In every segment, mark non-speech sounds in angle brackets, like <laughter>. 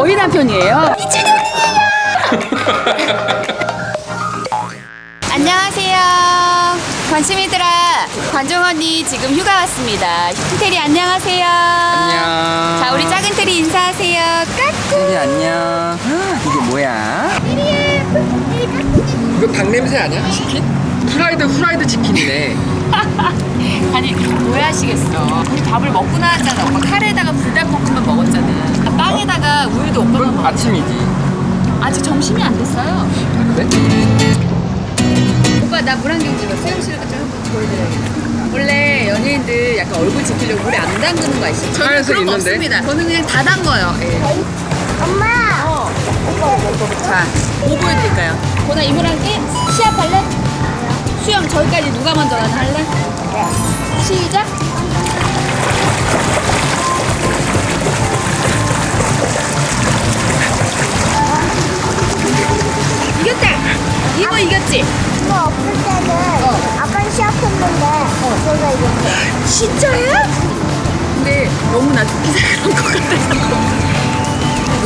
저희 남편이에요. <laughs> 안녕하세요. 관심이들아, 관종 언니 지금 휴가 왔습니다. 테리 안녕하세요. 안녕. 자, 우리 작은 테리 인사하세요. 까꿍. 테리 안녕. 이게 뭐야? 이거 닭 냄새 아니야? 치킨? 후라이드 후라이드 치킨이네. <laughs> 아니, 오해하시겠어. 우리 밥을 먹고 나왔잖아. 오빠 카레에다가 불닭볶음밥 먹었잖아. 빵에다가 우유도 그건 먹었 아침이지. 아직 점심이 안 됐어요. 그래? 오빠 나 물한병 찍어 수영 씨를 좀 한번 보여드려야겠다 원래 연예인들 약간 얼굴 지키려고 물에 안 담그는 거 아시죠? 저는 하얀색 그런 거 있는데? 없습니다 저는 그냥 다 담궈요 예. 엄마! 어. 자, 뭐 보여드릴까요? 보나 이물 함께 시합할래? 수영 저기까지 누가 먼저 가나 할래? 시작 진짜야? 근데 너무 나 기사그런 것 같아서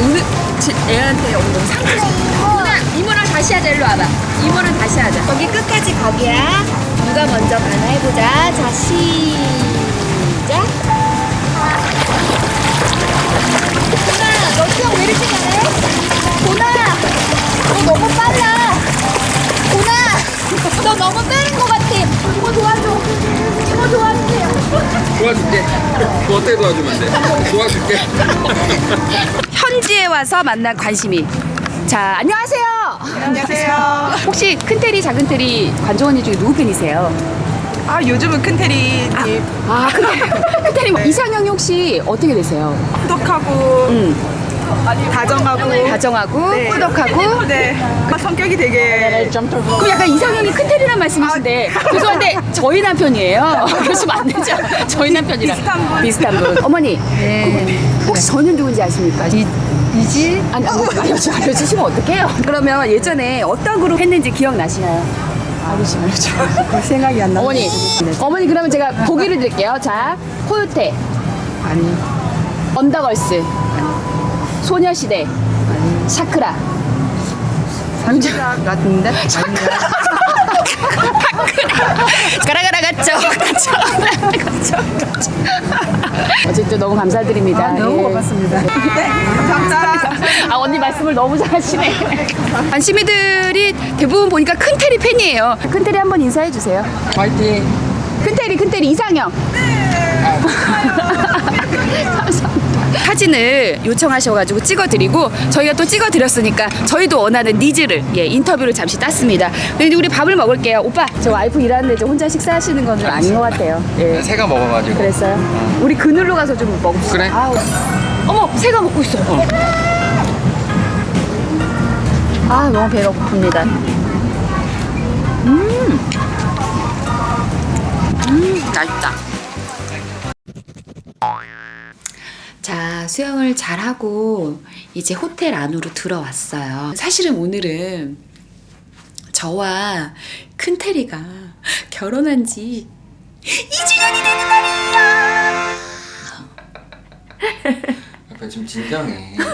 오늘 지- 애한테 너무 상처. 누나 이모랑 다시 하자. 일로 와봐. 이모랑 다시 하자. 거기 끝까지 거기야. 누가 먼저 가나 해보자. 자 시작. 도나 너 수영 왜 이렇게 잘해? 도나 너 너무 빨라. 도나 너 너무 빠른 것 같아. 이모 도와줘. 이모 도와줄게. 뭐 어떻게 도와주면 돼? 도와줄게. 현지에 와서 만난 관심이. 자, 안녕하세요. 안녕하세요. 혹시 큰 테리, 작은 테리 관종 언니 중에 누구 팬이세요? 아 요즘은 큰 테리 아, 큰 테리. 큰 테리 뭐 이상형이 혹시 어떻게 되세요? 꾸덕하고 음, 다정하고 다정하고 네. 꾸덕하고. 네 성격이 되게 그럼 약간 이상형이 큰 테리란 말씀이신데 죄송한데 저희 남편이에요. <laughs> 그러시면 안 되죠. 저희 남편이랑 비슷한 분. 비슷한 분. 어머니, 그 혹시 저는 누군지 아십니까? 이, 이지? 아니, 아니 알려주, 알려주시면 어떡해요? 그러면 예전에 어떤 그룹 했는지 기억나시나요? 알려주. <laughs> 생각이 안 나. 어머니, 어머니 그러면 제가 보기를 드릴게요. 자, 코요테, 아니 언더걸스, 소녀시대, 샤크라. 상자 같은데. 가라가라 갔죠, 갔죠, 갔죠, 갔죠. 어쨌든 너무 감사드립니다. 아, 너무 예. 고맙습니다. 네 감사합니다. 아 언니 말씀을 너무 잘하시네. 관심이들이 대부분 보니까 큰테리 팬이에요. 큰테리 한번 인사해 주세요. 파이팅. 큰테리 큰테리 이상형. <laughs> 사진을 요청하셔가지고 찍어드리고 저희가 또 찍어드렸으니까 저희도 원하는 니즈를 예 인터뷰를 잠시 땄습니다. 근데 우리 밥을 먹을게요. 오빠 저 와이프 일하는데 저 혼자 식사하시는 건 좀 아닌 것 같아요. 예. 새가 먹어가지고. 그랬어요. 우리 그늘로 가서 좀 먹읍시다. 그래. 아우. 어머, 새가 먹고 있어. 아, 너무 배가 고픕니다. 음. 음, 맛있다. 자, 수영을 잘하고 이제 호텔 안으로 들어왔어요. 사실은 오늘은 저와 큰 테리가 결혼한 지 2주년이 되는 날이에요. 아빠 <laughs> 좀 진정해. <laughs>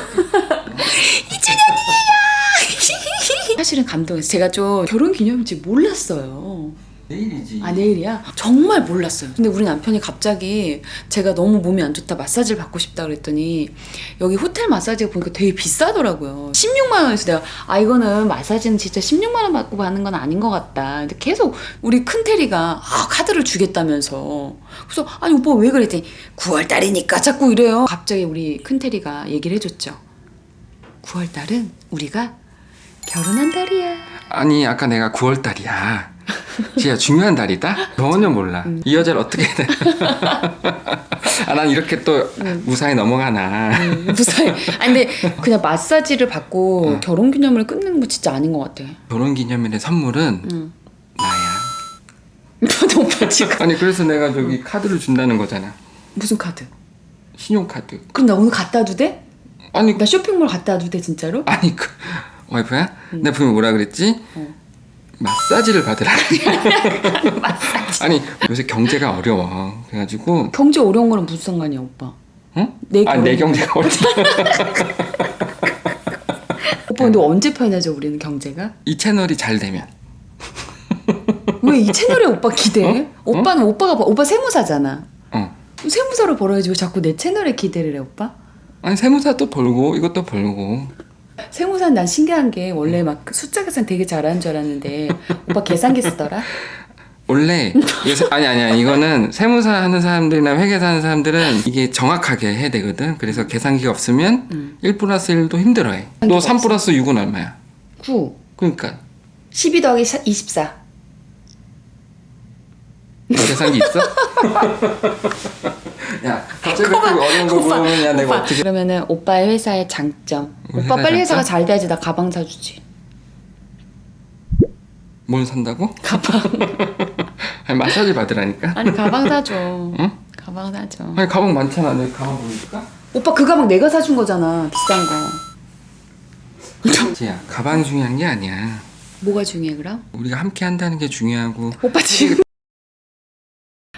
사실은 감동했어요. 제가 좀 결혼 기념일인지 몰랐어요. 내일이지. 아 내일이야? 정말 몰랐어요. 근데 우리 남편이 갑자기 제가 너무 몸이 안 좋다 마사지를 받고 싶다 그랬더니 여기 호텔 마사지가 보니까 되게 비싸더라고요. 16만 원에서 내가 아 이거는 마사지는 진짜 16만 원 받고 받는 건 아닌 것 같다. 근데 계속 우리 큰 테리가 아 카드를 주겠다면서 그래서 아니 오빠 왜 그랬더니 9월 달이니까 자꾸 이래요. 갑자기 우리 큰 테리가 얘기를 해줬죠. 9월 달은 우리가 결혼한 달이야. 아니 아까 내가 9월 달이야. 진짜 중요한 달이다? 전혀 몰라. 이 여자를 어떻게 해야 돼? <laughs> 아, 난 이렇게 또 무사히 넘어가나. 무사히. 아니 근데 그냥 마사지를 받고 결혼 기념을 끝내는 거 진짜 아닌 것 같아. 결혼 기념일의 선물은 응. 나야. <laughs> 오빠 지금 아니 그래서 내가 저기 카드를 준다는 거잖아. 무슨 카드? 신용카드. 그럼 나 오늘 갖다 도 돼? 아니 나 쇼핑몰 갖다 도돼 진짜로? 아니 그 와이프야? 내가 분명 뭐라 그랬지? 마사지를 받으라. <laughs> 마사지. 아니 요새 경제가 어려워. 그래가지고 경제 어려운 거랑 무슨 상관이야 오빠? 응? 내 아니 내 경제가 어렵다. <laughs> 오빠 근데 언제 편해져 우리는 경제가? 이 채널이 잘 되면 <laughs> 왜 이 채널에 오빠 기대해? 오빠는 오빠가 버- 오빠 세무사잖아. 어 세무사로 벌어야지 왜 자꾸 내 채널에 기대를 해 오빠? 아니 세무사도 벌고 이것도 벌고 세무사는 난 신기한 게 원래 막 숫자 계산 되게 잘하는 줄 알았는데 오빠 계산기 쓰더라? 원래 <laughs> 세- 아니 아니 아니 이거는 세무사 하는 사람들이나 회계사 하는 사람들은 이게 정확하게 해야 되거든. 그래서 계산기가 없으면 음. 1 플러스 1도 힘들어해. 너 3 플러스 6은 얼마야? 9 그러니까. 12 더하기 24 계산기 있어? <laughs> 야 갑자기 그렇게 어려운 거 물어보면 야 내가 오빠, 어떻게 그러면은 오빠의 회사의 장점. 우리 오빠 회사 빨리 회사가? 잘 돼야지. 나 가방 사주지. 뭘 산다고? 가방. <laughs> 아니 마사지 받으라니까. 아니 가방 사줘. 응? 가방 사줘. 아니 가방 많잖아. 내 가방 보니까. 오빠 그 가방 내가 사준 거잖아. 비싼 거. 지야 가방이 중요한 게 아니야. 뭐가 중요해 그럼? 우리가 함께 한다는 게 중요하고. 오빠 지금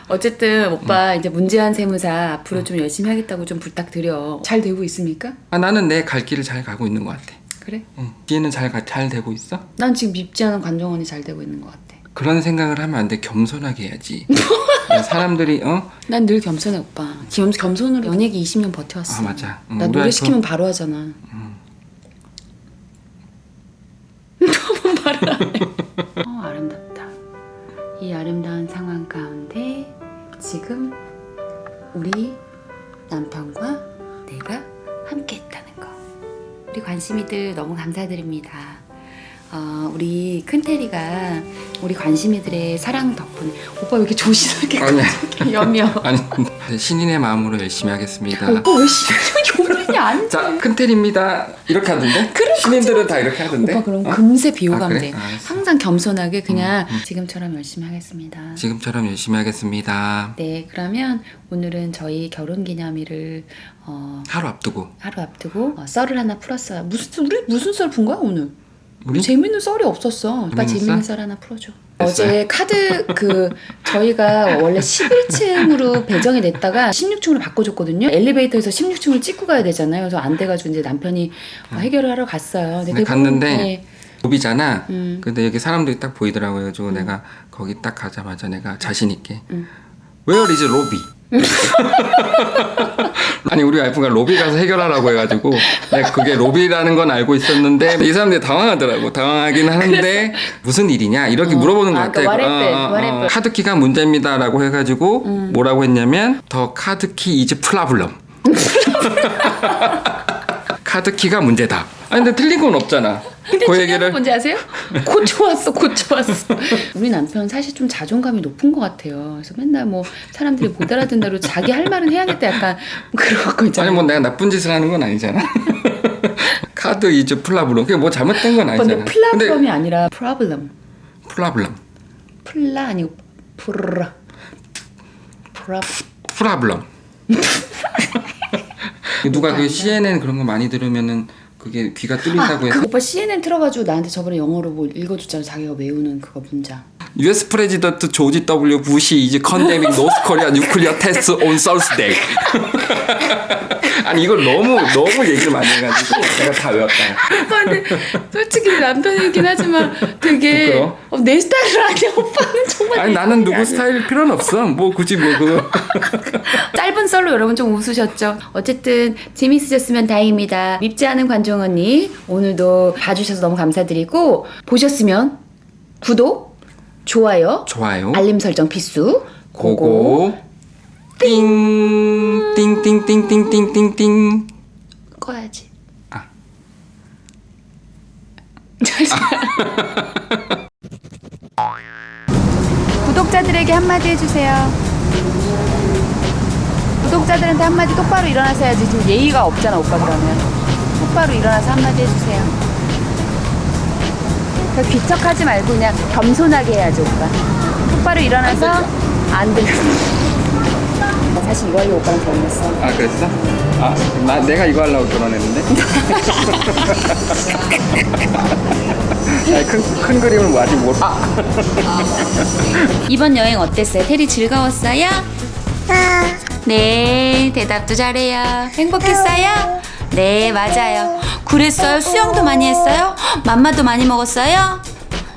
어쨌든 오빠 이제 문재한 세무사 앞으로 좀 열심히 하겠다고 좀 부탁드려 잘 되고 있습니까? 아 나는 내 갈 길을 잘 가고 있는 것 같아 그래? 응. 뒤에는 잘, 가- 잘 되고 있어? 난 지금 밉지 않은 관정원이 잘 되고 있는 것 같아 그런 생각을 하면 안 돼. 겸손하게 해야지. <laughs> 야, 사람들이 어? 난 늘 겸손해 오빠 겸, 겸손으로 연예계 20년 버텨왔어 아, 맞아. 응, 나 우리 노래 시키면 바로 하잖아 <laughs> 너무 말을 안 해 <laughs> 어, 아름답다 이 아름다운 상황 가운데 지금 우리 남편과 내가 함께 했다는 거. 우리 관심이들 너무 감사드립니다 어, 우리 큰테리가 우리 관심이들의 사랑 덕분에 오빠 왜 이렇게 조신하게 아니야. 여며 아니 신인의 마음으로 열심히 하겠습니다. 오빠 왜 신경이 아니지 자, 큰텔입니다. 이렇게 하던데? <laughs> 신인들은 다 이렇게 하던데? 오빠 그럼 어? 금세 비호감 아, 그래? 돼. 알았어. 음, 항상 겸손하게 그냥 지금처럼 열심히 하겠습니다. 지금처럼 열심히 하겠습니다. 네, 그러면 오늘은 저희 결혼 기념일을 어, 하루 앞두고 하루 앞두고 어, 썰을 하나 풀었어요. 무슨 우리 무슨 썰 푼 거야 오늘? 우리 재밌는 썰이 없었어. 오빠 재밌는 재밌는 썰? 썰 하나 풀어줘. 됐어요. 어제 카드 그 저희가 원래 11층으로 배정이 됐다가 16층으로 바꿔줬거든요. 엘리베이터에서 16층을 찍고 가야 되잖아요. 그래서 안 돼가지고 이제 남편이 어, 해결을 하러 갔어요. 근데 대부분- 갔는데 네. 로비잖아. 음. 근데 여기 사람들이 딱 보이더라고요. 그래가지고 내가 거기 딱 가자마자 내가 자신 있게 음. Where is 로비? <laughs> 아니 우리 와이프가 로비 가서 해결하라고 해가지고. 내가 그게 로비라는 건 알고 있었는데 이 사람들이 당황하더라고. 당황하긴 하는데 무슨 일이냐? 이렇게 물어보는 것 아, 같아. 그러니까 what happened? What happened? 카드키가 문제입니다라고 해가지고 뭐라고 했냐면 더 카드키 이즈 플라블럼 <laughs> 카드키가 문제다 아니 근데 틀린 건 없잖아 근데 그 중요한 얘기를 건 뭔지 아세요? <laughs> 곧 좋았어. 우리 남편 사실 좀 자존감이 높은 것 같아요. 그래서 맨날 뭐 사람들이 못 알아듣는다고 자기 할 말은 해야겠다 약간 <laughs> 그런 거 있잖아요. 아니 뭐 내가 나쁜 짓을 하는 건 아니잖아. <laughs> 카드 이즈 플라블럼. 그게 뭐 잘못된 건 근데 아니잖아. 플라블럼이 아니라 프라블럼. 플라블럼. 플라 아니고 프라. 프라. 플라블럼. 누가 그 CNN 그런 거 많이 들으면은 그게 귀가 뚫린다고 해서 그 오빠 CNN 틀어가지고 나한테 저번에 영어로 뭐 읽어줬잖아. 자기가 외우는 그거 문장. US 프레지던트 조지 W 부시 이즈 컨데믹 노스 코리아 뉴클리어 테스트 온 서스데이. 아니 이걸 너무 너무 얘기를 많이 해가지고 내가 다 외웠다. 오빠 근데 솔직히 남편이긴 하지만 되게 부끄러워? 어, 내 스타일은 아니야. 오빠는 정말 아니 내 나는 스타일이 누구 아니야. 스타일 필요는 없어. 뭐 굳이 뭐 그거. <laughs> 짧은 썰로 여러분 좀 웃으셨죠? 어쨌든 재밌으셨으면 다행입니다. 밉지 않은 관종 언니 오늘도 봐주셔서 너무 감사드리고 보셨으면 구독, 좋아요, 좋아요. 알림 설정 필수. 고고 띵, 띵, 띵, 띵, 띵, 띵, 띵, 띵. 꺼야지. 아. <laughs> 구독자들에게 한마디 해주세요. 구독자들한테 한마디 똑바로 일어나서야지. 지금 예의가 없잖아, 오빠 그러면. 똑바로 일어나서 한마디 해주세요. 그 귀척하지 말고 그냥 겸손하게 해야지, 오빠. 똑바로 일어나서 안 들려. 사실 이거 하려고 오빠랑 결혼했어. 아 그랬어? 아 나 내가 이거 하려고 결혼했는데 <laughs> 아니, 큰, 큰 그림을 뭐 아직 못 아. 이번 여행 어땠어요? 테리 즐거웠어요? 아, 네, 대답도 잘해요. 행복했어요? 네, 맞아요. 그랬어요? 수영도 많이 했어요? 맘마도 많이 먹었어요?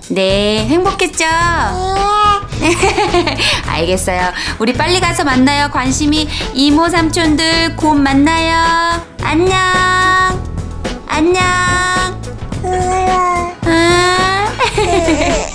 네, 행복했죠? <laughs> 알겠어요. 우리 빨리 가서 만나요. 관심이 이모 삼촌들 곧 만나요. 안녕. 안녕. 응. <laughs>